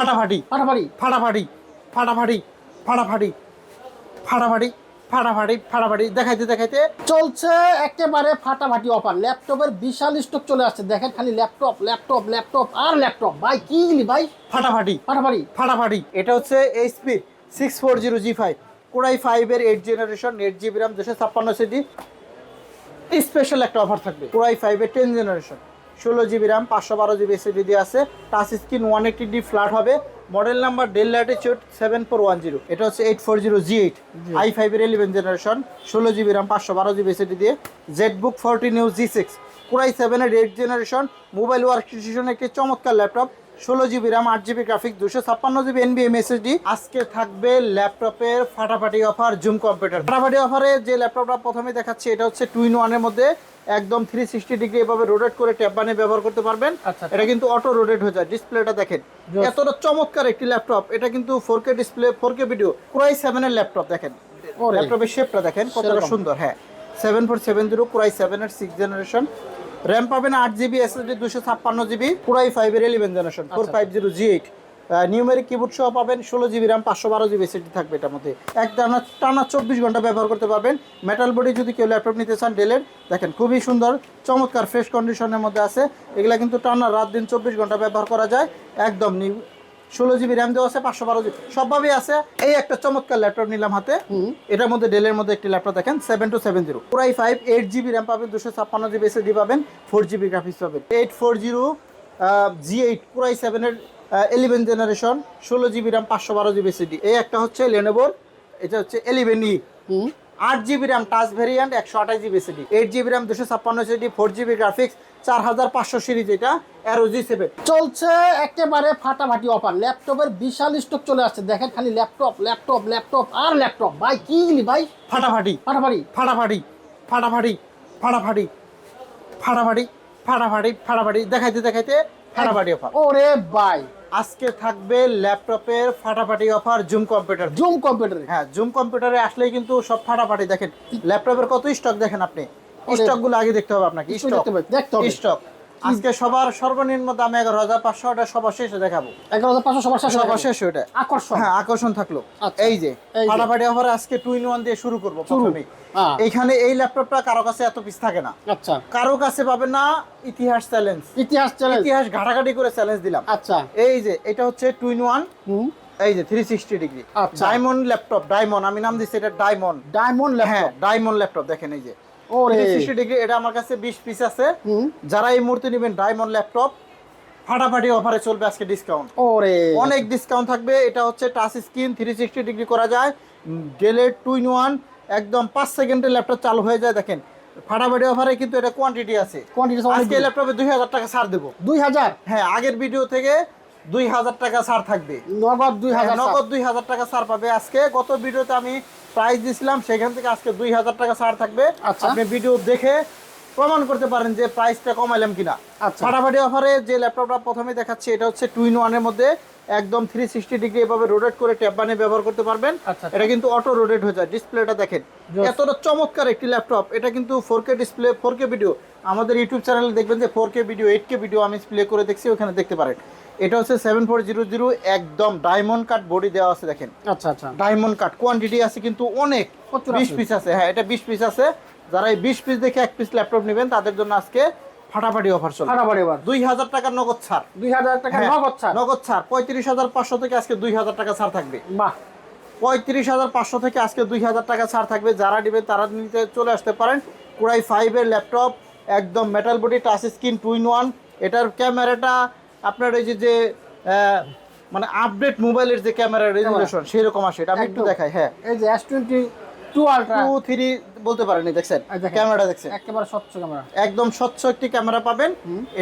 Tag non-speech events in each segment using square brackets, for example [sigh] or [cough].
ফাটাফাটি ফাটাফাটি। ফাটাফাটি ফাটাফাটি ফাটাফাটি ফাটাফাটি ফাটাফাটি ফাটাফাটি দেখাইতে দেখাইতে। চলছে একেবারে ফাটাফাটি অফার। ল্যাপটপের বিশাল স্টক চলে আসছে। দেখেন খালি ল্যাপটপ ল্যাপটপ ল্যাপটপ আর ল্যাপটপ। ভাই কি গেলি ভাই? ফাটাফাটি ফাটাফাটি। ফাটাফাটি। এটা হচ্ছে HP six four zero G five core i ফাইভের eight generation eight GB RAM দুশো ছাপ্পান্ন সিডি স্পেশাল একটা অফার থাকবে। কোড়াই ফাইভের টেন জেনারেশন ষোলো জিবি র্যাম পাঁচশো বারো জিবি এসএসডি দিয়ে আছে। Touch screen one eighty D flat হবে। Model number Dell Latitude seven four one zero এটা হচ্ছে eight four zero G eight I ফাইভের ইলেভেন জেনারেশন ষোলো জিবি র্যাম পাঁচশো বারো জিবি এসএসডি দিয়ে। Z book fourteen U G six core i সেভেনের eight generation mobile work station একটি চমৎকার ল্যাপটপ ষোলো জিবি র্যাম আট জিবি গ্রাফিক দুশো ছাপ্পান্ন জিবি এনবিএম এসএসডি আজকে থাকবে ল্যাপটপের ফাটাফাটি অফার জুম কম্পিউটার ফাটাফাটি অফারে যে ল্যাপটপটা প্রথমে দেখাচ্ছি এটা হচ্ছে টু ইন ওয়ানের মধ্যে একদম থ্রি সিক্সটি ডিগ্রি এভাবে রোটেট করে ট্যাব বানিয়ে ব্যবহার করতে পারবেন। আচ্ছা, আচ্ছা। এটা কিন্তু অটো রোটেট হয়ে যায় ডিসপ্লেটা দেখেন। এতটা চমৎকার একটি ল্যাপটপ এটা কিন্তু four K display four K video core i সেভেনের ল্যাপটপ দেখেন। ল্যাপটপের শেপটা দেখেন কতটা সুন্দর হ্যাঁ। Seven four seven zero core i সেভেনের সিক্স জেনারেশন র্যাম পাবেন আট জিবি এসএসডি দুশো ছাপ্পান্ন জিবি পুরাই ফাইভের eleven generation four five zero G eight numeric keyboard সহ পাবেন ষোলো জিবি র্যাম পাঁচশো বারো জিবি এসএসডি থাকবে এটার মধ্যে। এক টানা টানা চব্বিশ ঘণ্টা ব্যবহার করতে পারবেন। মেটাল বডি যদি কেউ ল্যাপটপ নিতে চান ডেলের দেখেন খুবই সুন্দর চমৎকার ফ্রেশ কন্ডিশনের মধ্যে আছে। এগুলা কিন্তু টানা রাত দিন চব্বিশ ঘণ্টা ব্যবহার করা যায়। একদম নিউ ষোলো জিবি র্যাম দেওয়া আছে পাঁচশো বারো জিবি। সবভাবেই আছে। এই একটা চমৎকার ল্যাপটপ নিলাম হাতে। এটার মধ্যে ডেলের মধ্যে একটি ল্যাপটপ দেখেন seven two seven zero core i five eight GB RAM পাবেন দুশো ছাপ্পান্ন জিবি এসএসডি পাবেন ফোর জিবি গ্রাফিক্স পাবেন। Eight four zero G eight core i সেভেনের ইলেভেন জেনারেশন ষোলো জিবি র্যাম পাঁচশো বারো জিবি এসএসডি এই একটা হচ্ছে লেনোভোর এটা হচ্ছে এলিভেন ই হুম। আট জিবি র্যাম টাচ ভেরিয়েন্ট একশো আঠাশ GB SSD eight GB RAM দুশো ছাপ্পান্ন এসএসডি ফোর জিবি গ্রাফিক্স চার হাজার পাঁচশো সিরিজ এটা অ্যারো জি সেভেন চলছে একেবারে ফাটাফাটি অফার ল্যাপটপের বিশাল স্টক চলে আসছে। দেখেন খালি ল্যাপটপ ল্যাপটপ ল্যাপটপ আর ল্যাপটপ। ভাই কি গেলি ভাই? ফাটাফাটি। ফাটাফাটি। ফাটাফাটি। ফাটাফাটি। ফাটাফাটি। ফাটাফাটি। ফাটাফাটি। ফাটাফাটি। দেখাইতে দেখাইতে ফাটাফাটি অফার ওরে ভাই। আজকে থাকবে ল্যাপটপের ফাটাফাটি অফার জুম কম্পিউটার জুম কম্পিউটারে হ্যাঁ জুম কম্পিউটারে আসলেই কিন্তু সব ফাটাফাটি। দেখেন ল্যাপটপের কত স্টক দেখেন আপনি? ওরে। স্টকগুলো আগে দেখতে হবে আপনাকে স্টক দেখতে হবে, স্টক আজকে সবার সর্বনিম্ন দাম এগারো হাজার পাঁচশো ওটা সবার শেষে দেখাবো। এগারো হাজার পাঁচশো সবার শেষে সবার শেষে ওটা। আকর্ষণ। হ্যাঁ আকর্ষণ থাকল। আচ্ছা। এই যে ফাটাফাটি অফারে আজকে টু ইন ওয়ান দিয়ে শুরু করব। প্রথমেই। হ্যাঁ। এই ল্যাপটপটা কারও কাছে এত পিস থাকে না। আচ্ছা। কারও কাছে পাবেন না ইতিহাস চ্যালেঞ্জ ইতিহাস চ্যালেঞ্জ ইতিহাস ঘাটাঘাটি করে চ্যালেঞ্জ দিলাম। আচ্ছা। এই যে এটা হচ্ছে টু ইন ওয়ান এই যে three sixty degree. Diamond laptop diamond আমি নাম দিচ্ছি এটা ডায়মন্ড ডায়মন্ড হ্যাঁ ল্যাপটপ ডায়মন্ড ল্যাপটপ দেখেন এই যে। ওরে। থ্রি সিক্সটি ডিগ্রি এটা আমার কাছে বিশ পিস আছে। যারা এই মুহূর্তে নেবেন ডায়মন্ড ল্যাপটপ ফাটাফাটি অফারে চলবে আজকে ডিসকাউন্ট ওরে। অনেক ডিসকাউন্ট থাকবে। এটা হচ্ছে touch screen three sixty degree করা যায়। ডেলের টু ইন ওয়ান একদম পাঁচ সেকেন্ডের ল্যাপটপ চালু হয়ে যায় দেখেন। ফাটাফাটি অফারে কিন্তু এটা কোয়ান্টিটি আছে। কোয়ান্টিটি আজকে ল্যাপটপে দুই হাজার টাকা ছাড় দেবো। দুই হাজার? হ্যাঁ আগের ভিডিও থেকে দুই হাজার টাকা ছাড় থাকবে। নগদ দুই হাজার হ্যাঁ, নগদ দুই হাজার টাকা ছাড় পাবে। আজকে গত ভিডিওতে আমি প্রাইস দিয়েছিলাম সেখান থেকে আজকে দুই হাজার টাকা ছাড় থাকবে। আচ্ছা। আপনি ভিডিও দেখে প্রমাণ করতে পারেন যে প্রাইসটা কমাইলাম কিনা। আচ্ছা। ফাটাফাটি অফারে যে ল্যাপটপটা প্রথমে দেখাচ্ছি এটা হচ্ছে টু ইন ওয়ানের মধ্যে একদম থ্রি সিক্সটি ডিগ্রি এভাবে রোটেট করে ট্যাব বানিয়ে ব্যবহার করতে পারবেন। আচ্ছা। এটা কিন্তু অটো রোটেট হয়ে যায়। ডিসপ্লেটা দেখেন। এতটা চমৎকার একটি ল্যাপটপ এটা কিন্তু four K display four K video আমাদের ইউটিউব চ্যানেলে দেখবেন যে four K video eight K video আমি প্লে করে দেখছি ওখানে দেখতে পারেন। এটা হচ্ছে সেভেন ফোর জিরো জিরো একদম ডায়মন্ড কাট বডি দেওয়া আছে দেখেন। আচ্ছা আচ্ছা। ডায়মন্ড কাট কোয়ান্টিটি আছে কিন্তু অনেক। বিশ পিস আছে হ্যাঁ এটা বিশ পিস আছে। যারা এই বিশ পিস দেখে এক পিস ল্যাপটপ নেবেন তাদের জন্য আজকে ফাটাফাটি অফার চলবে ফাটাফাটি এবার দুই হাজার টাকার নগদ ছাড়। দুই হাজার টাকা হ্যাঁ, নগদ ছাড়। নগদ ছাড় পঁয়ত্রিশ হাজার পাঁচশো থেকে আজকে দুই হাজার টাকা ছাড় থাকবে। বাহ। পঁয়ত্রিশ হাজার পাঁচশো থেকে আজকে দুই হাজার টাকা ছাড় থাকবে। যারা নেবেন তারা নিতে চলে আসতে পারেন। কুড়াই ফাইভের ল্যাপটপ একদম metal body touch screen two in one এটার ক্যামেরাটা আপনার এই যে যে মানে আপডেট মোবাইলের যে ক্যামেরা রেজুলেশন সেরকম আসে এটা আমি একটু দেখাই হ্যাঁ। এই যে S twenty two ultra two three বলতে পারেনি দেখছেন ক্যামেরা দেখছেন। একেবারে স্বচ্ছ ক্যামেরা একদম স্বচ্ছ একটি ক্যামেরা পাবেন।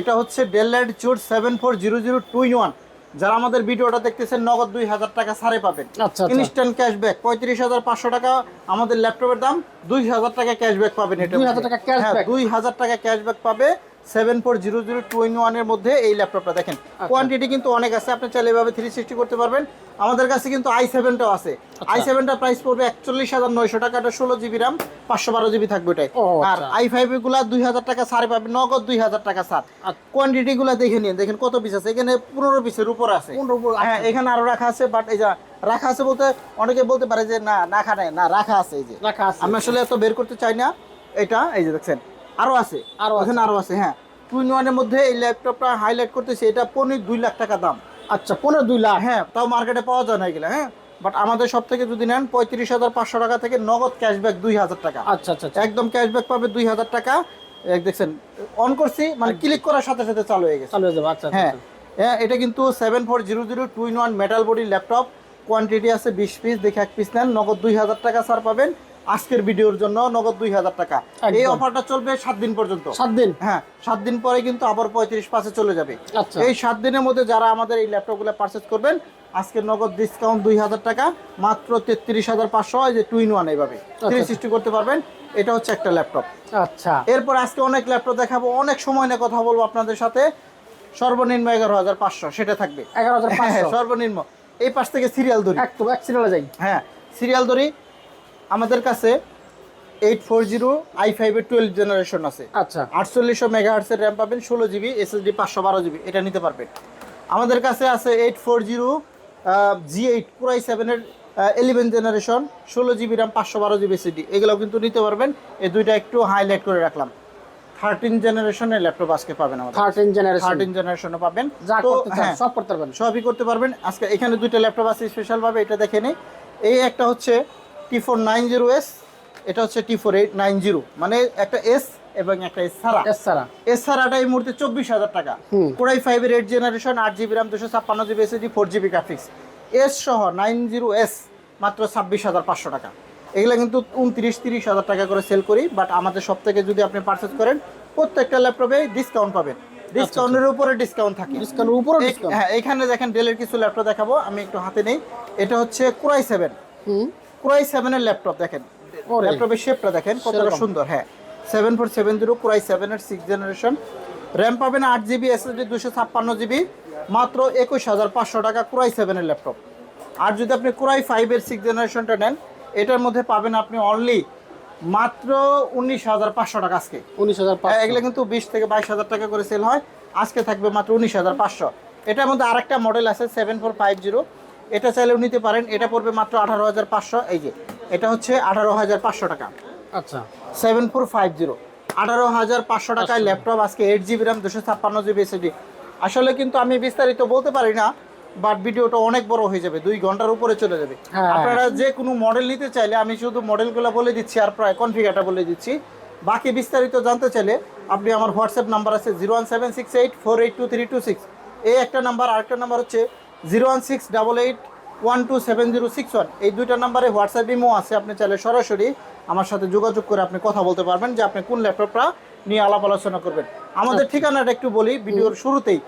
এটা হচ্ছে Dell Latitude seven four zero zero two one যারা আমাদের ভিডিওটা দেখতেছেন নগদ দুই হাজার টাকা ছাড়ে পাবেন। আচ্ছা, আচ্ছা। ইনস্ট্যান্ট ক্যাশব্যাক পঁয়ত্রিশ হাজার পাঁচশো টাকা আমাদের ল্যাপটপের দাম। দুই হাজার টাকা ক্যাশব্যাক পাবেন এটা 2000 টাকা cashback। দুই হাজার টাকা ক্যাশব্যাক পাবে। Seven four zero zero two in ওয়ানের মধ্যে এই ল্যাপটপটা দেখেন। কোয়ান্টিটি কিন্তু অনেক আছে আপনি চাইলে এভাবে থ্রি সিক্সটি করতে পারবেন। আমাদের কাছে কিন্তু আই সেভেনটাও আছে। আই সেভেনটা প্রাইস পড়বে একচল্লিশ হাজার নয়শো টাকাটা ষোলো জিবি রাম পাঁচশো বারো জিবি থাকবে ওটাই। আর আচ্ছা। আই ফাইভগুলা দুই হাজার টাকা সারে পাবেন নগদ দুই হাজার টাকা আচ্ছা। কোয়ান্টিটি গুলা দেখে নিন দেখেন কত পিস আছে। এখানে পনেরো পিসের উপর আছে। আচ্ছা। হ্যাঁ এখানে আরও রাখা আছে বাট এই যা রাখা আছে বলতে অনেকে বলতে পারে যে না রাখা নাই না রাখা আছে এই যে। রাখা আছে। আমি আসলে এত বের করতে চাই না। এটা এই যে দেখছেন আরও আছে। আরও। ওখানে আরও আছে হ্যাঁ। টু ইন ওয়ানের মধ্যে এই ল্যাপটপটা হাইলাইট করতেছে এটা পনেরো দুই লাখ টাকা দাম। আচ্ছা পনেরো দুই লাখ? হ্যাঁ তাও মার্কেটে পাওয়া যায় না এগুলো হ্যাঁ। বাট আমাদের সব থেকে যদি নেন পঁয়ত্রিশ হাজার পাঁচশো টাকা থেকে নগদ ক্যাশব্যাক দুই হাজার টাকা। আচ্ছা আচ্ছা আচ্ছা। একদম ক্যাশব্যাক পাবে দুই হাজার টাকা। দেখছেন অন করছি মানে ক্লিক করার সাথে সাথে চালু হয়ে গেছে। চালু হয়ে যাবে আচ্ছা আচ্ছা, হ্যাঁ। আচ্ছা। হ্যাঁ এটা কিন্তু seven four zero zero two in one metal body laptop quantity আছে বিশ পিস দেখে এক পিস নেন নগদ দুই হাজার টাকা ছাড় পাবেন। আজকের ভিডিওর জন্য নগদ দুই হাজার টাকা। এই অফারটা চলবে সাত দিন পর্যন্ত। সাত দিন? হ্যাঁ সাত দিন পরে কিন্তু আবার পঁয়ত্রিশ পাঁচে চলে যাবে। আচ্ছা। এই সাত দিনের মধ্যে যারা আমাদের এই ল্যাপটপগুলো পারচেস করবেন আজকের নগদ ডিসকাউন্ট দুই হাজার টাকা মাত্র তেত্রিশ হাজার পাঁচশো এই যে টু ইন ওয়ান এইভাবে। থ্রি সিক্সটি করতে পারবেন এটা হচ্ছে একটা ল্যাপটপ। আচ্ছা। এরপর আজকে অনেক ল্যাপটপ দেখাবো অনেক সময় নিয়ে কথা বলব আপনাদের সাথে। সর্বনিম্ন এগারো হাজার পাঁচশো সেটা থাকবে। এগারো হাজার হ্যাঁ, সর্বনিম্ন। এই পাশ থেকে সিরিয়াল ধরি একদম এক সিরিয়ালে যাই। হ্যাঁ সিরিয়াল ধরি আমাদের কাছে এইট ফোর জিরো আই ফাইভের টুয়েলভ জেনারেশন আছে। আচ্ছা। আটচল্লিশশো মেগাহার্টসের র্যাম পাবেন ষোলো জিবি এসএসডি পাঁচশো বারো জিবি এটা নিতে পারবেন আমাদের কাছে আছে eight four zero G eight core i সেভেনের ইলেভেন জেনারেশন ষোলো জিবি র্যাম পাঁচশো বারো জিবি এসএসডি এগুলো কিন্তু নিতে পারবেন। এই দুইটা একটু হাইলাইট করে রাখলাম। থার্টিন জেনারেশনের ল্যাপটপ আজকে পাবেন আমাদের। থার্টিন জেনারেশন থার্টিন জেনারেশনে পাবেন। যা তো হ্যাঁ সব করতে পারবেন। সবই করতে পারবেন। আজকে এখানে দুইটা ল্যাপটপ আছে স্পেশালভাবে এটা দেখে নিই। এই একটা হচ্ছে T four nine zero S এটা হচ্ছে T four eight nine zero মানে একটা এস এবং একটা এস ছাড়া। এস ছাড়া। এস ছাড়াটা এই মুহূর্তে চব্বিশ হাজার টাকা। কোরাই ফাইভের এইট জেনারেশন আট জিবি র্যাম দুশো ছাপ্পান্ন GB SSD four GB graphics S সহ নাইন জিরো এস মাত্র ছাব্বিশ হাজার পাঁচশো টাকা। এগুলো কিন্তু উনত্রিশ তিরিশ হাজার টাকা করে সেল করি বাট আমাদের সব থেকে যদি আপনি পারচেস করেন প্রত্যেকটা ল্যাপটপে ডিসকাউন্ট পাবেন। ডিসকাউন্টের উপরে ডিসকাউন্ট থাকে। ডিসকাউন্ট উপরে হ্যাঁ এখানে দেখেন ডেলের কিছু ল্যাপটপ দেখাবো আমি একটু হাতে নেই। এটা হচ্ছে কুরাই সেভেন কুরাই সেভেনের ল্যাপটপ দেখেন। ল্যাপটপের শেপটা দেখেন কতটা সুন্দর হ্যাঁ। Seven four seven zero core i সেভেনের সিক্স জেনারেশন র্যাম পাবেন আট জিবি এসএসডি দুশো ছাপ্পান্ন জিবি মাত্র একুশ হাজার পাঁচশো টাকা কুরাই সেভেনের ল্যাপটপ আর যদি আপনি কুরাই ফাইভের সিক্স জেনারেশনটা নেন এটার মধ্যে পাবেন আপনি অনলি মাত্র উনিশ হাজার পাঁচশো টাকা আজকে। উনিশ হাজার হ্যাঁ, এগুলো কিন্তু বিশ থেকে বাইশ হাজার টাকা করে সেল হয়। আজকে থাকবে মাত্র উনিশ হাজার পাঁচশো। এটার মধ্যে আরেকটা মডেল আছে সেভেন ফোর ফাইভ জিরো এটা চাইলেও নিতে পারেন। এটা পড়বে মাত্র আঠারো হাজার পাঁচশো। এই যে এটা হচ্ছে আঠারো হাজার পাঁচশো টাকা। আচ্ছা। সেভেন ফোর ফাইভ জিরো আঠারো হাজার পাঁচশো টাকায় ল্যাপটপ আজকে এইট জিবি র্যাম দুশো ছাপ্পান্ন জিবি এসএসডি আসলে কিন্তু আমি বিস্তারিত বলতে পারি না বাট ভিডিওটা অনেক বড় হয়ে যাবে দুই ঘণ্টার উপরে চলে যাবে। হ্যাঁ। আপনারা যে কোনো মডেল নিতে চাইলে আমি শুধু মডেলগুলো বলে দিচ্ছি আর প্রায় কনফিগারটা বলে দিচ্ছি। বাকি বিস্তারিত জানতে চাইলে আপনি আমার হোয়াটসঅ্যাপ নাম্বার আছে zero one seven six eight four eight two three two six এই একটা নাম্বার আরেকটা নাম্বার হচ্ছে zero one six double eight one two seven zero six one. এই দুইটা নাম্বারে হোয়াটসঅ্যাপ ইমো আছে আপনি চাইলে সরাসরি আমার সাথে যোগাযোগ করে আপনি কথা বলতে পারবেন যে আপনি কোন ল্যাপটপটা নিয়ে আলাপ আলোচনা করবেন। আমাদের ঠিকানাটা একটু বলি ভিডিওর শুরুতেই।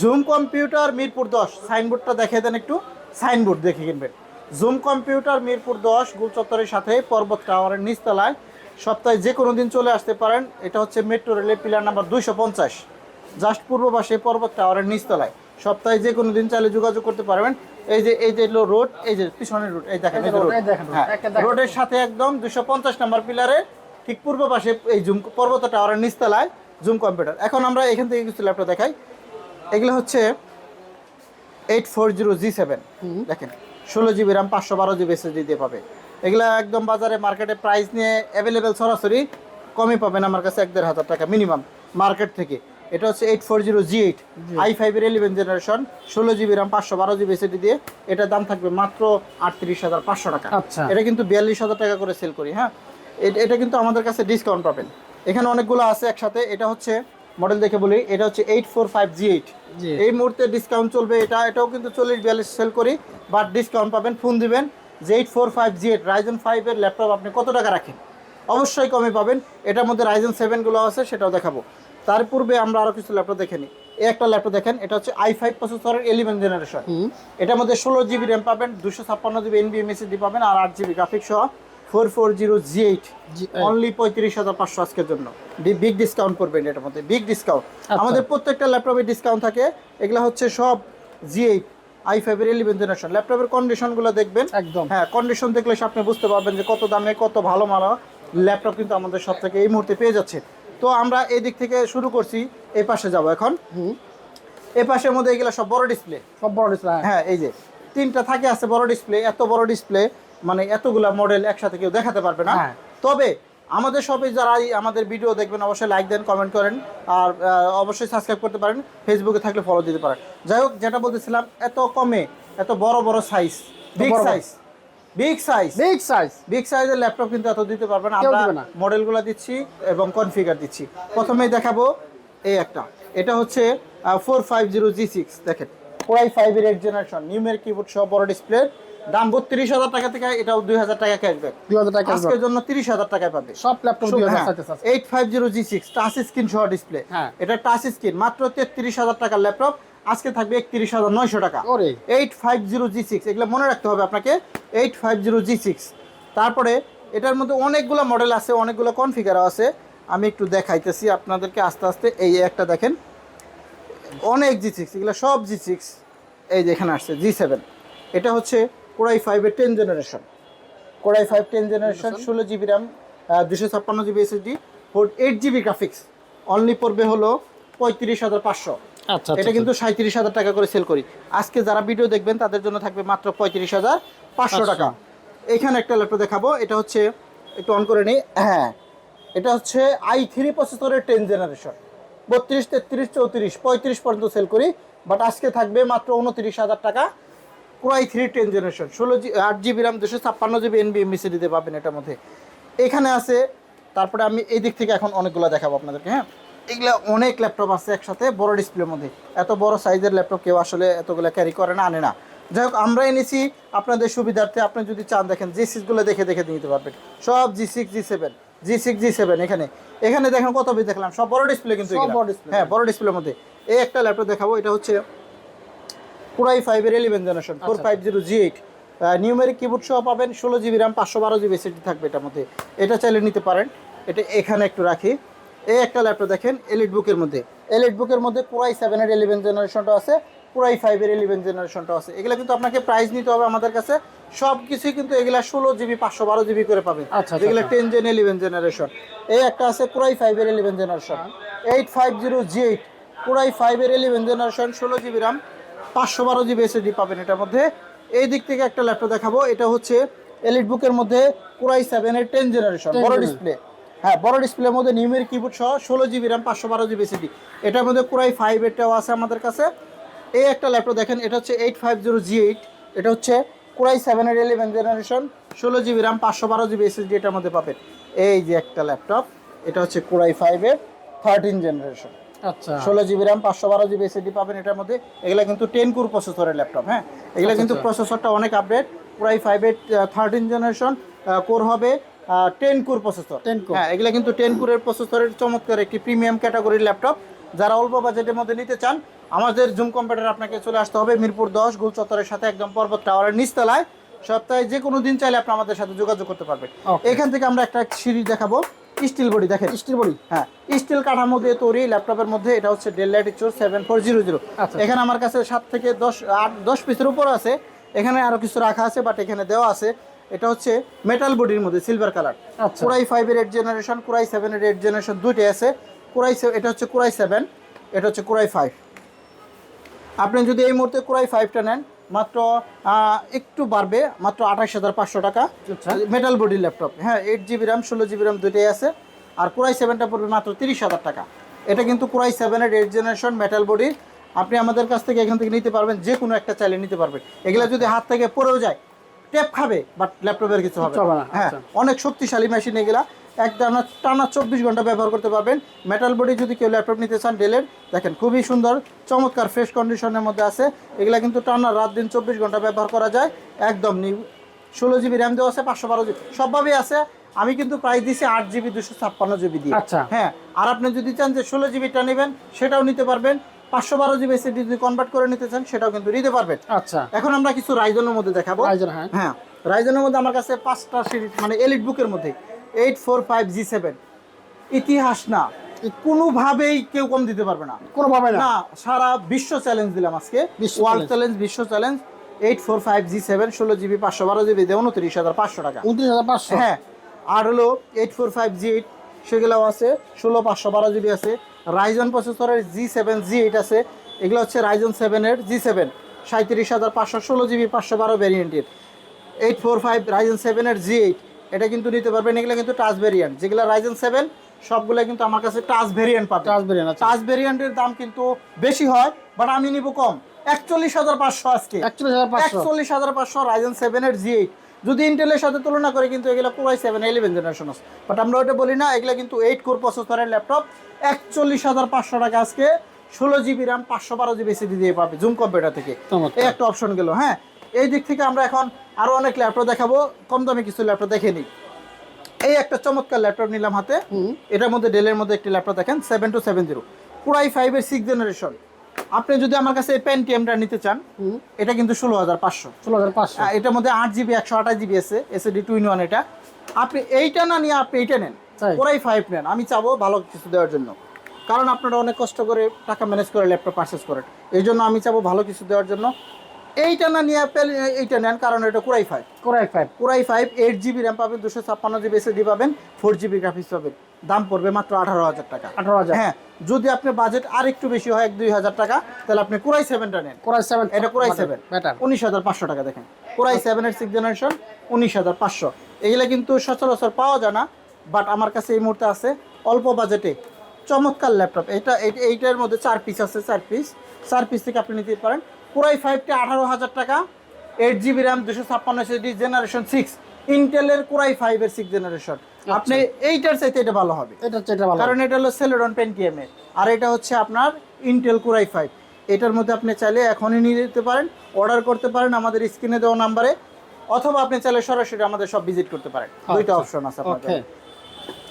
জুম কম্পিউটার মিরপুর দশ। সাইনবোর্ডটা দেখিয়ে দেন একটু। সাইনবোর্ড দেখে কিনবেন। জুম কম্পিউটার মিরপুর দশ গুলচত্বরের সাথে পর্বত টাওয়ারের নিচতলায়। সপ্তাহে যে কোনো দিন চলে আসতে পারেন। এটা হচ্ছে মেট্রো রেলের পিলার নাম্বার দুইশো পঞ্চাশ। জাস্ট পূর্ব পাশে পর্বত টাওয়ারের নিচতলায়। সপ্তাহে যে কোনো দিন চাইলে যোগাযোগ করতে পারবেন। এই যে এই যে রোড এই যে পিছনের রোড এই দেখেন এই road, হ্যাঁ রোডের সাথে একদম দুশো পঞ্চাশ নাম্বার পিলারে ঠিক পূর্ব পাশে এই জুম পর্বত টাওয়ারের নিচতলায় জুম কম্পিউটার। এখন আমরা এখান থেকে কিছু ল্যাপটপ দেখাই। এগুলো হচ্ছে eight four zero G seven. দেখেন ষোলো জিবি র্যাম পাঁচশো বারো জিবি এসএসডি দিয়ে পাবে। এগুলা একদম বাজারে মার্কেটে প্রাইস নিয়ে অ্যাভেলেবেল সরাসরি কমই পাবেন আমার কাছে এক দেড় হাজার টাকা মিনিমাম মার্কেট থেকে। এটা হচ্ছে eight four zero G eight I ফাইভের ইলেভেন জেনারেশন ষোলো জিবি র্যাম পাঁচশো বারো জিবি এসএসডি দিয়ে। এটার দাম থাকবে মাত্র আটত্রিশ হাজার পাঁচশো টাকা। আচ্ছা। এটা কিন্তু বিয়াল্লিশ হাজার টাকা করে সেল করি হ্যাঁ? এটা কিন্তু আমাদের কাছে ডিসকাউন্ট পাবেন। এখানে অনেকগুলো আছে একসাথে। এটা হচ্ছে মডেল দেখে বলি এটা হচ্ছে eight four five G eight এই মুহূর্তে ডিসকাউন্ট চলবে এটা এটাও কিন্তু চল্লিশ বিয়াল্লিশ সেল করি বাট ডিসকাউন্ট পাবেন ফোন দিবেন যে eight four five G eight Ryzen ফাইভের ল্যাপটপ আপনি কত টাকা রাখেন? অবশ্যই কমে পাবেন। এটার মধ্যে রাইজন সেভেনগুলো আছে সেটাও দেখাবো। তার পূর্বে আমরা আরও কিছু ল্যাপটপ দেখে নিই। এই একটা ল্যাপটপ দেখেন এটা হচ্ছে আই ফাইভ প্রসেসরের ইলেভেন জেনারেশন এটার মধ্যে ষোলো জিবি র্যাম পাবেন দুশো ছাপ্পান্ন জিবি এনবিএম এসএসডি পাবেন আর আট জিবি গ্রাফিক্স সহ four four zero G eight only পঁয়ত্রিশ হাজার পাঁচশো আজকের জন্য। বিগ ডিসকাউন্ট করবেন এটার মধ্যে বিগ ডিসকাউন্ট আচ্ছা। আমাদের প্রত্যেকটা ল্যাপটপে ডিসকাউন্ট থাকে এগুলো হচ্ছে সব জি এইট আই ফাইভের ইলেভেন জেনারেশন ল্যাপটপের কন্ডিশনগুলো দেখবেন। একদম। হ্যাঁ কন্ডিশন দেখলে আপনি বুঝতে পারবেন যে কত দামে কত ভালো মালা। ল্যাপটপ কিন্তু আমাদের সব থেকে এই মুহূর্তে পেয়ে যাচ্ছে। তো আমরা এই দিক থেকে শুরু করছি এই পাশে যাব এখন। এই পাশের মধ্যে এগুলো সব বড় ডিসপ্লে সব বড় ডিসপ্লে হ্যাঁ। হ্যাঁ এই যে তিনটা থাকে আছে বড় ডিসপ্লে এত বড় ডিসপ্লে মানে এতগুলা মডেল একসাথে কেউ দেখাতে পারবে না। হ্যাঁ। তবে আমাদের শপে যারা আমাদের ভিডিও দেখবেন অবশ্যই লাইক দেন কমেন্ট করেন আর অবশ্যই সাবস্ক্রাইব করতে পারেন ফেসবুকে থাকলে ফলো দিতে পারেন। যাই হোক যেটা বলতেছিলাম এত কমে এত বড় বড় size big. Size big size big size big সাইজের ল্যাপটপ কিন্তু এত দিতে পারবে না। আমরা মডেলগুলো দিচ্ছি এবং কনফিগার দিচ্ছি। প্রথমেই দেখাবো এই একটা। এটা হচ্ছে four five zero G six দেখেন। কোরাই ফাইভের এইট জেনারেশন নিউমের কিবোর্ড সহ বড় ডিসপ্লে দাম বত্রিশ হাজার টাকা থেকে এটাও দুই হাজার টাকা ক্যাশব্যাক দুই হাজার টাকা আজকের জন্য তিরিশ হাজার টাকায় পাবে। সব laptop eight five zero G six touch screen সহ ডিসপ্লে হ্যাঁ। এটা টাচ স্ক্রিন মাত্র তেত্রিশ হাজার টাকার ল্যাপটপ আজকে থাকবে একত্রিশ হাজার নয়শো টাকা। ওরে। Eight five zero G six এগুলো মনে রাখতে হবে আপনাকে eight five zero G six. তারপরে এটার মধ্যে অনেকগুলো মডেল আছে অনেকগুলো কনফিগারও আছে। আমি একটু দেখাইতেছি আপনাদেরকে আস্তে আস্তে এই একটা দেখেন। অনেক জি সিক্স এগুলো সব জি সিক্স। এই যে এখানে আসছে জি সেভেন। এটা হচ্ছে কোরাই ফাইভের ten generation core i five ten generation ষোলো জিবি র্যাম দুশো ছাপ্পান্ন GB SSD four eight GB graphics only পড়বে হলো পঁয়ত্রিশ হাজার পাঁচশো। আচ্ছা এটা কিন্তু সাঁত্রিশ হাজার টাকা করে সেল করি। আজকে যারা ভিডিও দেখবেন তাদের জন্য থাকবে মাত্র পঁয়ত্রিশ হাজার পাঁচশো টাকা। এখানে একটা ল্যাপটপ দেখাবো এটা হচ্ছে একটু অন করে নিই হ্যাঁ এটা হচ্ছে আই থ্রি প্রসেসরের টেন জেনারেশন বত্রিশ তেত্রিশ চৌত্রিশ পঁয়ত্রিশ পর্যন্ত সেল করি বাট আজকে থাকবে মাত্র উনত্রিশ হাজার টাকা কোরাই থ্রি টেন জেনারেশন ষোলো জি আট জিবি র্যাম দুশো ছাপ্পান্ন জিবি এনবিএমবিসি দিতে পাবেন এটার মধ্যে। এখানে আছে তারপরে আমি এই দিক থেকে এখন অনেকগুলো দেখাবো আপনাদেরকে হ্যাঁ। এগুলো অনেক ল্যাপটপ আছে একসাথে বড় ডিসপ্লের মধ্যে। এত বড় সাইজের ল্যাপটপ কেউ আসলে এতগুলো ক্যারি করে না আনে না। যাই হোক আমরা এনেছি আপনাদের সুবিধার্থে আপনি যদি চান দেখেন জি সিক্সগুলো দেখে দেখে নিতে পারবেন। সব G six G seven G six G seven এখানে। এখানে দেখেন কত পিস দেখলাম সব বড় ডিসপ্লে কিন্তু। হ্যাঁ বড় ডিসপ্লের মধ্যে। এই একটা ল্যাপটপ দেখাবো এটা হচ্ছে পুরাই ফাইভের eleven generation four five zero G eight numeric keyboard সহ পাবেন ষোলো জিবি র্যাম পাঁচশো বারো জিবি এসএসডি থাকবে এটার মধ্যে। এটা চাইলে নিতে পারেন। এটা এখানে একটু রাখি। এই একটা ল্যাপটপ দেখেন এলিট বুকের মধ্যে। এলিট বুকের মধ্যে পুরাই সেভেনের ইলেভেন জেনারেশনটা আছে পুরাই ফাইভের ইলেভেন জেনারেশনটা আছে। এগুলো কিন্তু আপনাকে প্রাইস নিতে হবে আমাদের কাছে। সব কিছুই কিন্তু এগুলা ষোলো জিবি পাঁচশো বারো জিবি করে পাবেন। আচ্ছা, যেগুলো আচ্ছা। টেন জেন ইলেভেন জেনারেশন এই একটা আছে পুরাই ফাইভের eleven generation eight five zero G eight core i ফাইভের ইলেভেন জেনারেশন ষোলো জিবি র্যাম পাঁচশো বারো জিবি এসে এসএসডি পাবেন এটার মধ্যে। এই দিক থেকে একটা ল্যাপটপ দেখাবো এটা হচ্ছে এলিট বুকের মধ্যে পুরাই সেভেনের টেন জেনারেশন 10 বড় ডিসপ্লে হ্যাঁ বড় ডিসপ্লের মধ্যে নিউমের কিবোর্ড সহ ষোলো জিবি র্যাম পাঁচশো বারো জিবি এসএসডি এটার মধ্যে পুরাই ফাইভ এটাও আছে আমাদের কাছে। এই একটা ল্যাপটপ দেখেন এটা হচ্ছে eight five zero G eight এটা হচ্ছে কুরাই সেভেনের ইলেভেন জেনারেশন ষোলো জিবি র্যাম পাঁচশো বারো জিবি এসএসডি এটার মধ্যে পাবেন। এই যে একটা ল্যাপটপ এটা হচ্ছে কুরাই ফাইভের থার্টিন জেনারেশন আচ্ছা। ষোলো জিবি র্যাম পাঁচশো বারো জিবি এসএসডি পাবেন এটার মধ্যে। এগুলা কিন্তু টেন কুর প্রসেসরের ল্যাপটপ হ্যাঁ? এগুলা কিন্তু আচ্ছা। প্রসেসরটা অনেক আপডেট পুরাই ফাইভের থার্টিন জেনারেশন কোর হবে টেন কুর প্রসেসর 10 core। হ্যাঁ এগুলা কিন্তু টেন কুরের প্রসেসরের চমৎকার একটি প্রিমিয়াম ক্যাটাগরির ল্যাপটপ যারা অল্প বাজেটের মধ্যে নিতে চান আমাদের জুম কম্পিউটার আপনাকে চলে আসতে হবে মিরপুর দশ গুল চত্বরের সাথে একদম পর্বত টাওয়ারের নিচতলায়। সপ্তাহে যে কোনো দিন চাইলে আপনি আমাদের সাথে যোগাযোগ করতে পারবেন। এখান থেকে আমরা একটা সিরিজ দেখাবো। স্টিল বডি দেখেন। স্টিল বডি হ্যাঁ স্টিল কাঠামো দিয়ে তৈরি ল্যাপটপের মধ্যে এটা হচ্ছে Dell light Latitude seven four zero zero. এখানে আমার কাছে সাত থেকে দশ আট দশ পিসের উপর আছে। এখানে আরও কিছু রাখা আছে বাট এখানে দেওয়া আছে এটা হচ্ছে মেটাল বডির মধ্যে সিলভার কালার। কুরাই ফাইভের এইট জেনারেশন কুরাই সেভেনের এইট জেনারেশন দুইটাই আছে। কুরাই এটা হচ্ছে কুরাই সেভেন এটা হচ্ছে কুরাই ফাইভ আপনি যদি এই মুহূর্তে কুরাই ফাইভটা নেন মাত্র একটু বাড়বে মাত্র আঠাশ হাজার পাঁচশো টাকা। মেটাল বডি ল্যাপটপ হ্যাঁ এইট জিবি র্যাম ষোলো জিবি র্যাম দুইটাই আছে। আর কুরাই সেভেনটা পড়বে মাত্র তিরিশ হাজার টাকা। এটা কিন্তু কুরাই সেভেনের এইট জেনারেশন মেটাল বডি আপনি আমাদের কাছ থেকে এখান থেকে নিতে পারবেন যে কোনো একটা চাইলে নিতে পারবেন। এগুলো যদি হাত থেকে পড়েও যায় টেপ খাবে বাট ল্যাপটপের কিছু হবে হ্যাঁ আচ্ছা। অনেক শক্তিশালী মেশিন এগুলা। এক টানা টানা চব্বিশ ঘণ্টা ব্যবহার করতে পারবেন। মেটাল বডি যদি কেউ ল্যাপটপ নিতে চান ডেলের দেখেন খুবই সুন্দর চমৎকার ফ্রেশ কন্ডিশনের মধ্যে আছে। এগুলা কিন্তু টানা রাত দিন চব্বিশ ঘণ্টা ব্যবহার করা যায়। একদম নিউ ষোলো জিবি র্যাম দেওয়া আছে পাঁচশো বারো জিবি সবভাবেই আছে। আমি কিন্তু প্রাইস দিছি আট জিবি দুশো ছাপ্পান্ন জিবি দিয়ে। আচ্ছা। হ্যাঁ আর আপনি যদি চান যে ষোলো জিবিটা নেবেন সেটাও নিতে পারবেন। পাঁচশো বারো জিবি এসএসডি যদি কনভার্ট করে নিতে চান সেটাও কিন্তু নিতে পারবেন। আচ্ছা। এখন আমরা কিছু রাইজনের মধ্যে দেখাবো। রাইজন হ্যাঁ। হ্যাঁ রাইজেনের মধ্যে আমার কাছে পাঁচটা সিরিজ মানে এলিট বুকের মধ্যে eight four five G seven ইতিহাস না কোনোভাবেই কেউ কম দিতে পারবে না। কোনোভাবে না? সারা বিশ্ব চ্যালেঞ্জ দিলাম আজকে। ওয়ার্ল্ড চ্যালেঞ্জ বিশ্ব challenge eight four five G seven ষোলো জিবি পাঁচশো বারো জিবি দিয়ে উনত্রিশ হাজার পাঁচশো টাকা। উনত্রিশ হাজার পাঁচশো। হ্যাঁ আর হলো eight four five G eight সেগুলোও আছে ষোলো পাঁচশো বারো জিবি আছে রাইজন প্রসেসরের জি সেভেন জি এইট আছে। এগুলো হচ্ছে রাইজন সেভেনের জি সেভেন সাঁত্রিশ হাজার পাঁচশো ষোলো জিবি পাঁচশো বারো ভ্যারিয়েন্টের এইট ফোর ফাইভ রাইজন সেভেনের জি এইট এটা কিন্তু নিতে পারবেন। এগুলো কিন্তু টাচ ভ্যারিয়েন্ট যেগুলো রাইজন সেভেন সবগুলো কিন্তু আমার কাছে টাচ ভ্যারিয়েন্ট পাবে বেরিয়ে আছে টাচ ভ্যারিয়েন্টের দাম কিন্তু বেশি হয় বাট আমি নিব কম। একচল্লিশ হাজার পাঁচশো আজকে। একচল্লিশ হাজার পাঁচশো। একচল্লিশ হাজার পাঁচশো রাইজেন সেভেনের জি এইট যদি ইন্টেলের সাথে তুলনা করে কিন্তু এগুলো core i seven eleven generation আছে। বাট আমরা ওটা বলি না এগুলো কিন্তু এইট কোর প্রসেসরের ল্যাপটপ একচল্লিশ হাজার পাঁচশো টাকা আজকে ষোলো জিবি র্যাম পাঁচশো বারো জিবি এসিডি দিয়ে পাবে জুম কম্পিউটার থেকে। এই একটা অপশন গেল হ্যাঁ? এই দিক থেকে আমরা এখন আরও অনেক ল্যাপটপ দেখাবো কম দামে কিছু ল্যাপটপ দেখে নিই। এই একটা চমৎকার ল্যাপটপ নিলাম হাতে। এটার মধ্যে ডেলের মধ্যে একটি ল্যাপটপ দেখেন সেভেন টু সেভেন জিরো পুরাই ফাইভের সিক্স জেনারেশন আপনি যদি আমার কাছে এই পেন্টিএমটা নিতে চান এটা কিন্তু ষোলো হাজার পাঁচশো। ষোলো হাজার পাঁচশো। এটার মধ্যে আট জিবি একশো আঠাশ জিবি আছে এসএডি টু ইন ওয়ান এটা। আপনি এইটা না নিয়ে আপনি এইটা নেন ওরাই ফাইভ নেন। আমি চাবো ভালো কিছু দেওয়ার জন্য। কারণ আপনারা অনেক কষ্ট করে টাকা ম্যানেজ করে ল্যাপটপ পারচেস করেন। এই জন্য আমি চাবো ভালো কিছু দেওয়ার জন্য। এইটা না নিয়ে আপনি এইটা নেন কারণ এটা core i five core i five core i five eight GB RAM পাবেন দুশো ছাপ্পান্ন জিবি এসএডি পাবেন ফোর জিবি গ্রাফিক্স পাবেন। দাম পড়বে মাত্র আঠারো হাজার টাকা। আঠারো হাজার। হ্যাঁ যদি আপনার বাজেট আর একটু বেশি হয় এক দুই হাজার টাকা তাহলে আপনি কুরাই সেভেনটা নেন। কোরাই সেভেন এটা কোরাই সেভেন উনিশ হাজার পাঁচশো টাকা দেখেন। কোরাই সেভেনের সিক্স জেনারেশন উনিশ হাজার পাঁচশো। এগুলো কিন্তু সচরাচর পাওয়া যায় না বাট আমার কাছে এই মুহূর্তে আছে অল্প বাজেটে চমৎকার ল্যাপটপ এটা এই- এইটার মধ্যে চার পিস আছে চার পিস চার পিস থেকে আপনি নিতে পারেন। কোরাই ফাইভটা আঠারো হাজার টাকা এইট জিবি র্যাম দুশো ছাপ্পান্ন এসএসডি জেনারেশন সিক্স ইন্টেলের কোরাই ফাইভের সিক্স জেনারেশন আপনি এইটার চাইতে এটা ভালো হবে। এটা এটা ভালো কারণ এটা হলো সেলেরন পেন্টিএম এর। আর এটা হচ্ছে আপনার ইন্টেল কোরাই ফাইভ। এটার মধ্যে আপনি চাইলে এখনই নিয়ে যেতে পারেন অর্ডার করতে পারেন আমাদের স্ক্রিনে দেওয়া নাম্বারে অথবা আপনি চাইলে সরাসরি আমাদের সব ভিজিট করতে পারেন। দুইটা আচ্ছা। অপশন আছে জন্য।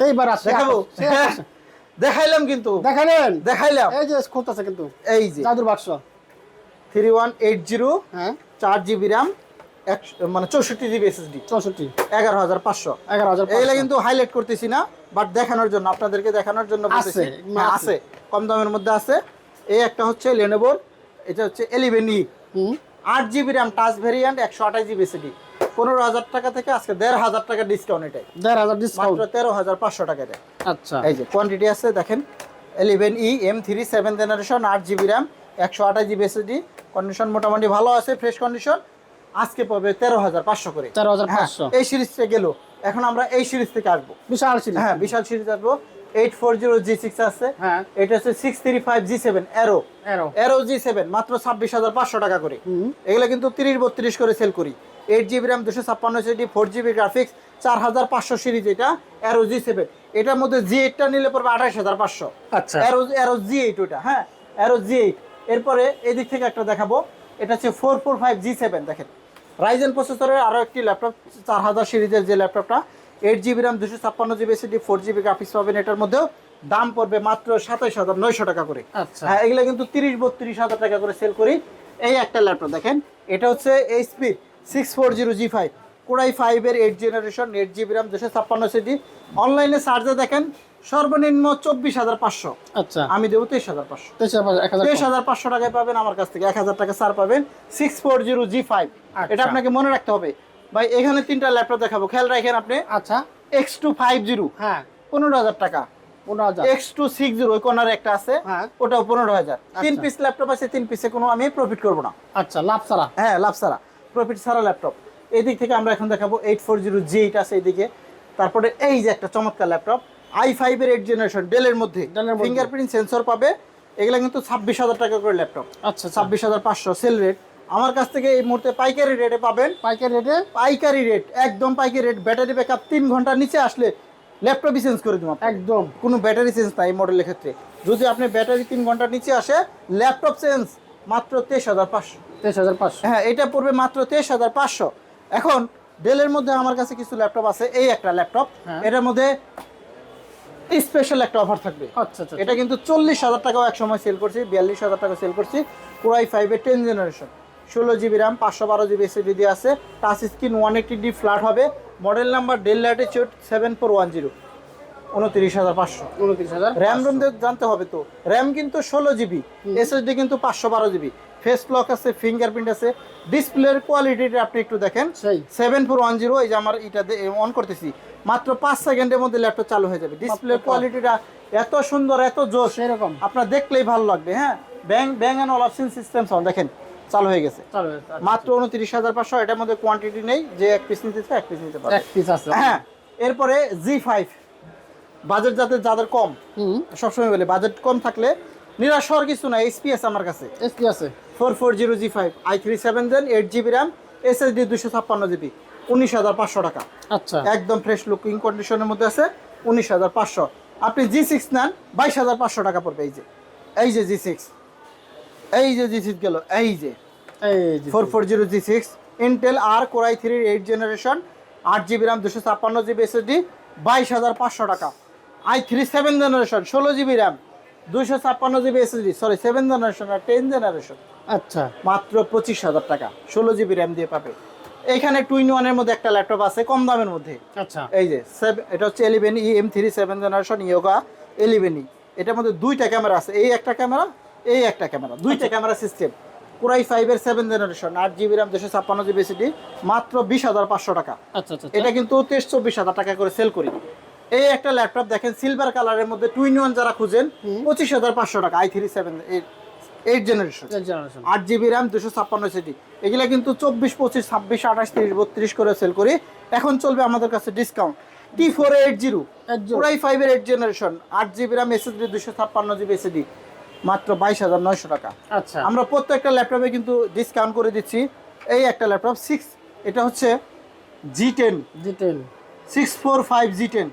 এইবার আসে। দেখাবো? [laughs] দেখাইলাম কিন্তু। দেখালেন? দেখাইলাম। এই যে খুলতেছে কিন্তু। এই যে। জাদুর বাক্স। থ্রি ওয়ান এইট জিরো হ্যাঁ। চার জিবি র্যাম মানে চৌষট্টি জিবি এসএসডি চৌষট্টি। এগারো হাজার পাঁচশো। এগারো হাজার এগুলা কিন্তু হাইলাইট করতেছি না বাট দেখানোর জন্য আপনাদেরকে দেখানোর জন্য আছে, হ্যাঁ, আছে। কম দামের মধ্যে আছে। এই একটা হচ্ছে লেনোভোর এটা হচ্ছে এলিভেন ই হুম। আট জিবি র্যাম টাচ ভেরিয়েন্ট একশো আঠাশ জিবি এসিডি পনেরো হাজার টাকা থেকে আজকে দেড় হাজার টাকা ডিসকাউন্ট এটাই। দেড় হাজার ডিসকাউন্ট তেরো হাজার পাঁচশো টাকা দেয়। আচ্ছা। এই যে কোয়ান্টিটি আছে দেখেন। Eleven E M three seven generation আট জিবি র্যাম একশো আঠাশ জিবি এসিডি কন্ডিশন মোটামুটি ভালো আছে ফ্রেশ কন্ডিশন আজকে পাবে তেরো হাজার পাঁচশো করে। তেরো হাজার হ্যাঁ, পাঁচশো এই সিরিজটা গেল। এখন আমরা এই সিরিজ থেকে আসব। বিশাল সিরিজ হ্যাঁ বিশাল সিরিজ আসব। Eight four zero G six আছে। হ্যাঁ। এটা হচ্ছে six three five G seven aero aero aero G seven মাত্র ছাব্বিশ হাজার পাঁচশো টাকা করে। এগুলো কিন্তু তিরিশ বত্রিশ করে সেল করি। এইট জিবি র্যাম দুশো ছাপ্পান্ন সিডি ফোর জিবি গ্রাফিক্স চার হাজার পাঁচশো সিরিজ এটা অ্যারো জি সেভেন এটার মধ্যে জি এইটটা নিলে পড়বে আঠাশ হাজার পাঁচশো। আচ্ছা। অ্যারো অ্যারো জি এইট ওটা হ্যাঁ। অ্যারো জি এইট এরপরে এদিক থেকে একটা দেখাবো। এটা হচ্ছে four four five G seven দেখেন। রাইজেন প্রসেসরের আরও একটি ল্যাপটপ চার হাজার সিরিজের যে ল্যাপটপটা এইট জিবি র্যাম দুশো ছাপ্পান্ন GB SSD four GB graphics পাবেন এটার মধ্যেও। দাম পড়বে মাত্র সাতাইশ হাজার নয়শো টাকা করে। আচ্ছা। হ্যাঁ এগুলো কিন্তু তিরিশ বত্রিশ হাজার টাকা করে সেল করি। এই একটা ল্যাপটপ দেখেন। এটা হচ্ছে HP six four zero G five core i ফাইভের eight generation eight GB RAM দুশো ছাপ্পান্ন সিডি অনলাইনে চার্জে দেখেন সর্বনিম্ন চব্বিশ হাজার পাঁচশো। আচ্ছা। আমি দেবো তেইশ হাজার পাঁচশো। তেইশ হাজার পাঁচশো টাকায় পাবেন আমার কাছ থেকে। এক হাজার টাকা ছাড় পাবেন six four zero G five আচ্ছা। এটা আপনাকে মনে রাখতে হবে। ভাই এখানে তিনটা ল্যাপটপ দেখাবো। খেয়াল রাখেন আপনি। আচ্ছা। এক্স টু ফাইভ জিরো হ্যাঁ। পনেরো হাজার টাকা। এক্স টু সিক্স জিরো ওই কর্নারে একটা আছে। হ্যাঁ। ওটাও পনেরো হাজার। তিন আচ্ছা। পিস ল্যাপটপ আছে তিন পিসে কোনো আমি প্রফিট করব না। আচ্ছা লাভ ছাড়া। হ্যাঁ লাভ ছাড়া। প্রফিট ছাড়া ল্যাপটপ এই দিক থেকে আমরা এখন দেখাবো eight four zero G eight আছে এইদিকে। তারপরে এই যে একটা চমৎকার ল্যাপটপ আই ফাইভের এইট জেনারেশন ডেলের মধ্যে। ফিঙ্গারপ্রিন্ট সেন্সর পাবে এগুলো কিন্তু ছাব্বিশ হাজার টাকা করে ল্যাপটপ আচ্ছা আচ্ছা। ছাব্বিশ হাজার পাঁচশো সেল রেট আমার কাছ থেকে এই মুহূর্তে পাইকারি রেটে পাবেন। পাইকারি রেটে পাইকারি রেট একদম পাইকারি রেট ব্যাটারি ব্যাকআপ তিন ঘণ্টার নিচে আসলে ল্যাপটপই চেঞ্জ করে দেবো একদম। কোনো ব্যাটারি চেঞ্জ নাই এই মডেলের ক্ষেত্রে। যদি আপনি ব্যাটারি তিন ঘণ্টার নিচে আসে ল্যাপটপ চেঞ্জ মাত্র তেইশ হাজার পাঁচশো। তেইশ হাজার পাঁচশো। হ্যাঁ এটা পড়বে মাত্র তেইশ হাজার পাঁচশো। এখন ডেলের মধ্যে আমার কাছে কিছু ল্যাপটপ আছে। এই একটা ল্যাপটপ। এটার মধ্যে স্পেশাল একটা অফার থাকবে। আচ্ছা আচ্ছা এটা কিন্তু চল্লিশ হাজার টাকাও এক সময় সেল করছি বিয়াল্লিশ হাজার টাকা সেল করছি। কোরাই ফাইভের টেন জেনারেশন ষোলো জিবি র্যাম পাঁচশো বারো জিবি এসএসডি দিয়ে আছে। Touch screen one eighty D flat হবে। Model number Dell Latitude seven four one zero উনত্রিশ হাজার পাঁচশো। উনত্রিশ হাজার র্যাম রোম জানতে হবে তো। র্যাম কিন্তু ষোলো জিবি এসএসডি কিন্তু পাঁচশো বারো জিবি ফেস লক আছে ফিঙ্গারপ্রিন্ট আছে। ডিসপ্লের কোয়ালিটিটা আপনি একটু দেখেন। সেভেন ফোর ওয়ান জিরো এই যে আমার এটা অন করতেছি। মাত্র পাঁচ সেকেন্ডের মধ্যে ল্যাপটপ চালু হয়ে যাবে। ডিসপ্লের। কোয়ালিটিটা এত সুন্দর এত জোশ। সেরকম। আপনার দেখলেই ভালো লাগবে হ্যাঁ? Bang bang and all option system sound দেখেন চালু হয়ে গেছে। আচ্ছা, মাত্র উনত্রিশ হাজার পাঁচশো এটার মধ্যে কোয়ান্টিটি নেই যে এক পিস নিতে এক পিস নিতে পারে এক পিস আছে হ্যাঁ এরপরে জি ফাইভ বাজেট যাদের যাদের কম হুম। সবসময় বলে বাজেট কম থাকলে নিরাশ হওয়ার কিছু না এসপিএস আমার কাছে। এসপি আছে four four zero G five i three seven gen eight GB RAM SSD দুশো ছাপ্পান্ন জিবি উনিশ হাজার পাঁচশো টাকা। আচ্ছা। একদম ফ্রেশ লুকিং কন্ডিশনের মধ্যে আছে উনিশ হাজার পাঁচশো। আপনি জি সিক্স নেন বাইশ হাজার পাঁচশো টাকা পড়বে এই যে। এই যে জি সিক্স। এই যে জি সিক্স গেল এই যে। Four four zero G six Intel R core i three eight generation আট জিবি র্যাম দুশো ছাপ্পান্ন জিবি এসএসডি বাইশ হাজার পাঁচশো টাকা। আই থ্রি সেভেন জেনারেশন ষোলো জিবি র্যাম দুশো ছাপ্পান্ন GB SSD sorry seven generation আর টেন জেনারেশন আচ্ছা মাত্র পঁচিশ হাজার টাকা। ষোলো জিবি র্যাম দিয়ে পাবে। এখানে টু ইন ওয়ানের মধ্যে একটা ল্যাপটপ আছে কম দামের মধ্যে। আচ্ছা। এই যে এটা হচ্ছে eleven E M three seven generation yoga eleven E এটার মধ্যে দুইটা ক্যামেরা আছে এই একটা ক্যামেরা এই একটা ক্যামেরা দুইটা ক্যামেরা সিস্টেম পুরাই ফাইভের সেভেন জেনারেশন আট জিবি র্যাম দুশো ছাপ্পান্ন জিবি সিডি মাত্র বিশ হাজার পাঁচশো টাকা। আচ্ছা আচ্ছা এটা কিন্তু তেইশ চব্বিশ হাজার টাকা করে সেল করি। এই একটা ল্যাপটপ দেখেন সিলভার কালারের মধ্যে টু ইন ওয়ান যারা খুঁজেন পঁচিশ হাজার পাঁচশো টাকা i three seven eight generation আট জিবি র্যাম দুশো ছাপ্পান্ন সিটি এগুলা কিন্তু চব্বিশ পঁচিশ ছাব্বিশ আঠাশ তিরিশ বত্রিশ করে সেল করি। এখন চলবে আমাদের কাছে discount T four eight zero eight zero. Core i ফাইভের এইট জেনারেশন আট জিবি র্যাম এসএসডি দুশো ছাপ্পান্ন জিবি এসএসডি মাত্র বাইশ হাজার নয়শো টাকা। আচ্ছা। আমরা প্রত্যেকটা ল্যাপটপে কিন্তু ডিসকাউন্ট করে দিচ্ছি। এই একটা ল্যাপটপ সিক্স এটা হচ্ছে G ten G ten six four five G ten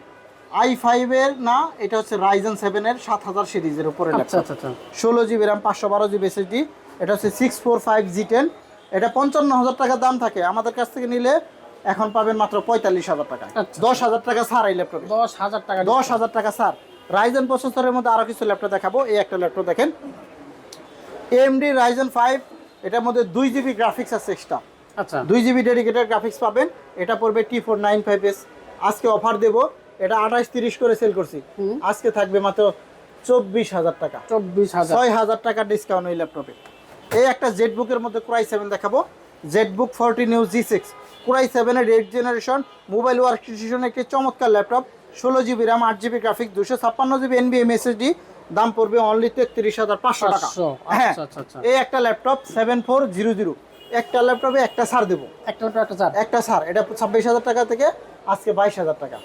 i ফাইভের না এটা হচ্ছে রাইজেন সেভেনের সাত হাজার সিরিজের উপরে আচ্ছা আচ্ছা আচ্ছা। ষোলো জিবি র্যাম পাঁচশো বারো জিবি এসএসডি এটা হচ্ছে six four five G ten এটা পঞ্চান্ন হাজার টাকা দাম থাকে। আমাদের কাছ থেকে নিলে এখন পাবেন মাত্র পঁয়তাল্লিশ হাজার টাকা। দশ হাজার টাকা ছাড় এই ল্যাপটপে দশ হাজার টাকা দশ হাজার টাকা ছাড়। রাইজেন প্রসেসরের মধ্যে আরও কিছু ল্যাপটপ দেখাবো। এই একটা ল্যাপটপ দেখেন। এমডি রাইজেন ফাইভ এটার মধ্যে দুই জিবি গ্রাফিক্স আছে এক্সট্রা আচ্ছা। দুই জিবি ডেডিকেটেড গ্রাফিক্স পাবেন। এটা পড়বে T four nine five S আজকে অফার দেবো এটা আঠাশ তিরিশ করে সেল করছি। আজকে থাকবে মাত্র চব্বিশ হাজার টাকা। চব্বিশ হাজার। ছয় হাজার টাকা ডিসকাউন্ট ওই ল্যাপটপে এই একটা জেড বুকের মধ্যে ক্রাই সেভেন দেখাবো। Z book forty new G six core i সেভেনের eight generation mobile work station একটি চমৎকার ল্যাপটপ ষোলো জিবি র্যাম আট জিবি গ্রাফিক দুশো ছাপ্পান্ন জিবি এনবিএম এসএসডি দাম পড়বে অনলি তেত্রিশ হাজার পাঁচশো টাকা। হ্যাঁ। আচ্ছা, আচ্ছা, আচ্ছা। এই একটা laptop seven four zero zero একটা ল্যাপটপে একটা ছাড় দেবো। একটা ওটা একটা চার একটা ছাড়। এটা ছাব্বিশ হাজার টাকা থেকে আজকে বাইশ হাজার টাকা।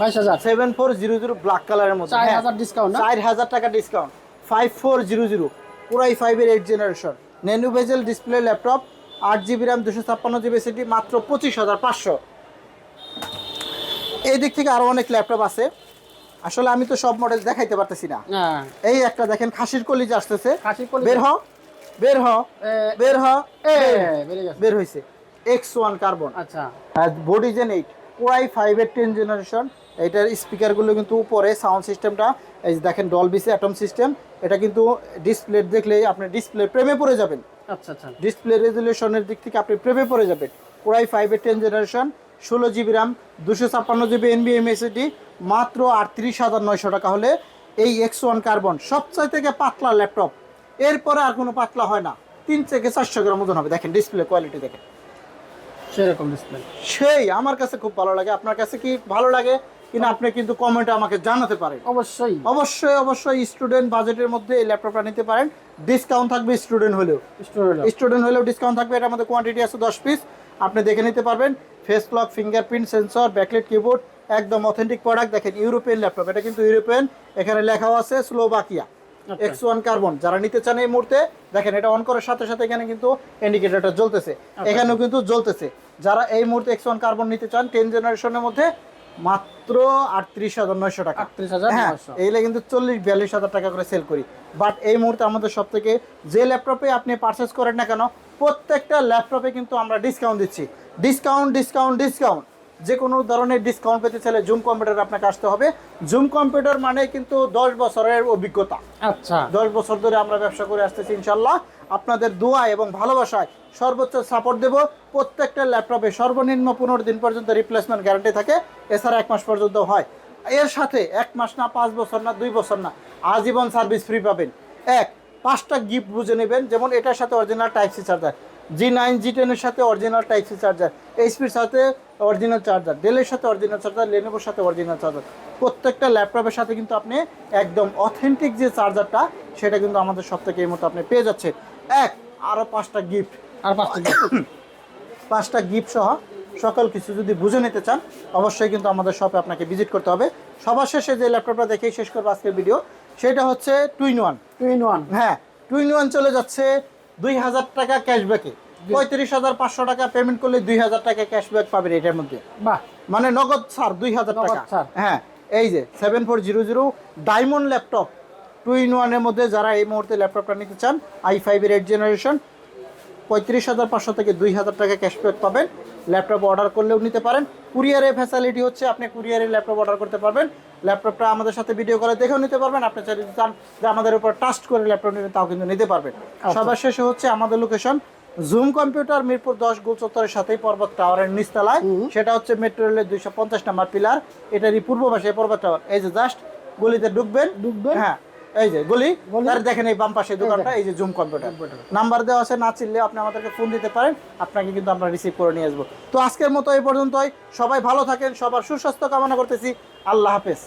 বাইশ হাজার। Seven four zero zero black কালারের মধ্যে। চার হ্যাঁ। হাজার ডিসকাউন্ট চার হাজার টাকা discount five four zero zero core i ফাইভের এইট জেনারেশন নেনু ভেজেল ডিসপ্লে ল্যাপটপ আট জিবি র্যাম দুশো ছাপ্পান্ন জিবি সিটি মাত্র পঁচিশ হাজার পাঁচশো। এই দিক থেকে আরও অনেক ল্যাপটপ আছে। আসলে আমি তো সব মডেল দেখাইতে পারতেছি না। এই একটা দেখেন খাসির কলিজ আসতেছে। বের হ বের হ। বের হ। বের। হয়েছে এক্স ওয়ান কার্বন আচ্ছা। আর বডি জেন এইট ওয়াই ফাইভের টেন জেনারেশন এইটার স্পিকারগুলো কিন্তু উপরে সাউন্ড সিস্টেমটা এই যে দেখেন ডলবিসে অ্যাটম সিস্টেম এটা কিন্তু ডিসপ্লে দেখলেই আপনি ডিসপ্লে প্রেমে পড়ে যাবেন। আচ্ছা আচ্ছা। ডিসপ্লে রেজুলেশনের দিক থেকে আপনি প্রেমে পড়ে যাবেন। ওয়াই ফাইভের টেন জেনারেশন ষোলো জিবি র্যাম দুশো ছাপ্পান্ন জিবি এনবি এমএসডি মাত্র আটত্রিশ হাজার নয়শো টাকা হলে এই এক্স ওয়ান কার্বন সবচেয়ে থেকে পাতলা ল্যাপটপ এরপরে আর কোনো পাতলা হয় না। তিন থেকে চারশো গ্রাম ওজন হবে। দেখেন ডিসপ্লে কোয়ালিটি দেখেন। সেরকম ডিসপ্লে সেই আমার কাছে খুব ভালো লাগে। আপনার কাছে কি ভালো লাগে? কিনা আপনি কিন্তু কমেন্টে আমাকে জানাতে পারেন। অবশ্যই। অবশ্যই অবশ্যই স্টুডেন্ট বাজেটের মধ্যে এই ল্যাপটপটা নিতে পারেন। ডিসকাউন্ট থাকবে স্টুডেন্ট হলেও। স্টুডেন্ট হলেও। ডিসকাউন্ট থাকবে। এটার মধ্যে কোয়ান্টিটি আছে দশ পিস আপনি দেখে নিতে পারবেন। Face lock fingerprint sensor backlit keyboard একদম অথেন্টিক প্রোডাক্ট দেখেন ইউরোপিয়ান ল্যাপটপ এটা কিন্তু ইউরোপিয়ান এখানে লেখাও আছে স্লোভাকিয়া আচ্ছা। এক্স ওয়ান কার্বন যারা নিতে চান এই মুহূর্তে দেখেন এটা অন করার সাথে সাথে এখানে কিন্তু ইন্ডিকেটরটা জ্বলতেছে। এখানেও কিন্তু জ্বলতেছে। যারা এই মুহূর্তে এক্স ওয়ান কার্বন নিতে চান টেন জেনারেশনের মধ্যে মাত্র আটত্রিশ হাজার নয়শো টাকা। আটত্রিশ হাজার হ্যাঁ এইগুলো কিন্তু চল্লিশ বিয়াল্লিশ হাজার টাকা করে সেল করি। বাট এই মুহূর্তে আমাদের সব থেকে যে ল্যাপটপে আপনি পারচেস করেন না কেন প্রত্যেকটা ল্যাপটপে কিন্তু আমরা ডিসকাউন্ট দিচ্ছি। ডিসকাউন্ট ডিসকাউন্ট ডিসকাউন্ট যে কোনো ধরনের ডিসকাউন্ট পেতে চাইলে জুম কম্পিউটার আপনাকে আসতে হবে। জুম কম্পিউটার মানে কিন্তু দশ বছরের অভিজ্ঞতা। আচ্ছা। দশ বছর ধরে আমরা ব্যবসা করে আসতেছি ইনশাল্লাহ আপনাদের দোয়া এবং ভালোবাসায় সর্বোচ্চ সাপোর্ট দেব। প্রত্যেকটা ল্যাপটপে সর্বনিম্ন পনেরো দিন পর্যন্ত রিপ্লেসমেন্ট গ্যারান্টি থাকে। এছাড়া এক মাস পর্যন্ত হয়। এর সাথে এক মাস না পাঁচ বছর না দুই বছর না আজীবন সার্ভিস ফ্রি পাবেন। এক পাঁচটা গিফট বুঝে নেবেন। যেমন এটার সাথে original type C charger G nine G টেনের সাথে অরিজিনাল টাইপ সি চার্জার এইচপির সাথে অরিজিনাল চার্জার ডেলের সাথে অরিজিনাল চার্জার লেনোভোর সাথে অরিজিনাল চার্জার প্রত্যেকটা ল্যাপটপের সাথে কিন্তু আপনি একদম অথেন্টিক যে চার্জারটা সেটা কিন্তু আমাদের সব থেকে এই মতো আপনি পেয়ে যাচ্ছেন। এক আরও পাঁচটা গিফট আর পাঁচটা পাঁচটা গিফট সহ সকল কিছু যদি বুঝে নিতে চান অবশ্যই কিন্তু আমাদের শপে আপনাকে ভিজিট করতে হবে। সবার শেষে যে ল্যাপটপটা দেখেই শেষ করব আজকের ভিডিও সেটা হচ্ছে twin one two in one হ্যাঁ টুইন ওয়ান চলে যাচ্ছে দুই হাজার টাকা ক্যাশব্যাকে পঁয়ত্রিশ হাজার পাঁচশো টাকা পেমেন্ট করলে দুই হাজার টাকা ক্যাশব্যাক পাবেন এটার মধ্যে। মানে নগদ ছাড় দুই হাজার টাকা। হ্যাঁ এই যে seven four zero zero diamond laptop two in ওয়ানের মধ্যে যারা এই মুহূর্তে ল্যাপটপটা নিতে চান আই ফাইভের এইট জেনারেশন পঁয়ত্রিশ হাজার পাঁচশো থেকে দুই হাজার টাকা ক্যাশব্যাক পাবেন। ল্যাপটপ অর্ডার করলেও নিতে পারেন। কুরিয়ারের ফ্যাসিলিটি হচ্ছে আপনি কুরিয়ারে ল্যাপটপ অর্ডার করতে পারবেন। ল্যাপটপটা আমাদের সাথে ভিডিও কলে দেখেও নিতে পারবেন। আপনি যদি চান যে আমাদের উপর ট্রাস্ট করে ল্যাপটপ নেবেন তাও কিন্তু নিতে পারবেন। সবার শেষে হচ্ছে আমাদের লোকেশন জুম কম্পিউটার মিরপুর দশ গোল চত্বরের সাথেই পর্বত টাওয়ারের নিচতলায়। সেটা হচ্ছে মেট্রো রেলের দুইশো পঞ্চাশ নাম্বার পিলার এটারই পূর্ব পাশে পর্বত টাওয়ার এই যে জাস্ট গলিতে ঢুকবেন। ঢুকবেন। হ্যাঁ এই যে গলি। তার দেখেন এই বাম পাশে দোকানটা এই যে জুম কম্পিউটার নাম্বার দেওয়া আছে না চিনলে আপনি আমাদেরকে ফোন দিতে পারেন আপনাকে কিন্তু আমরা রিসিভ করে নিয়ে আসব। তো আজকের মতো এই পর্যন্তই। সবাই ভালো থাকেন সবার সুস্বাস্থ্য কামনা করতেছি। আল্লাহ হাফেজ।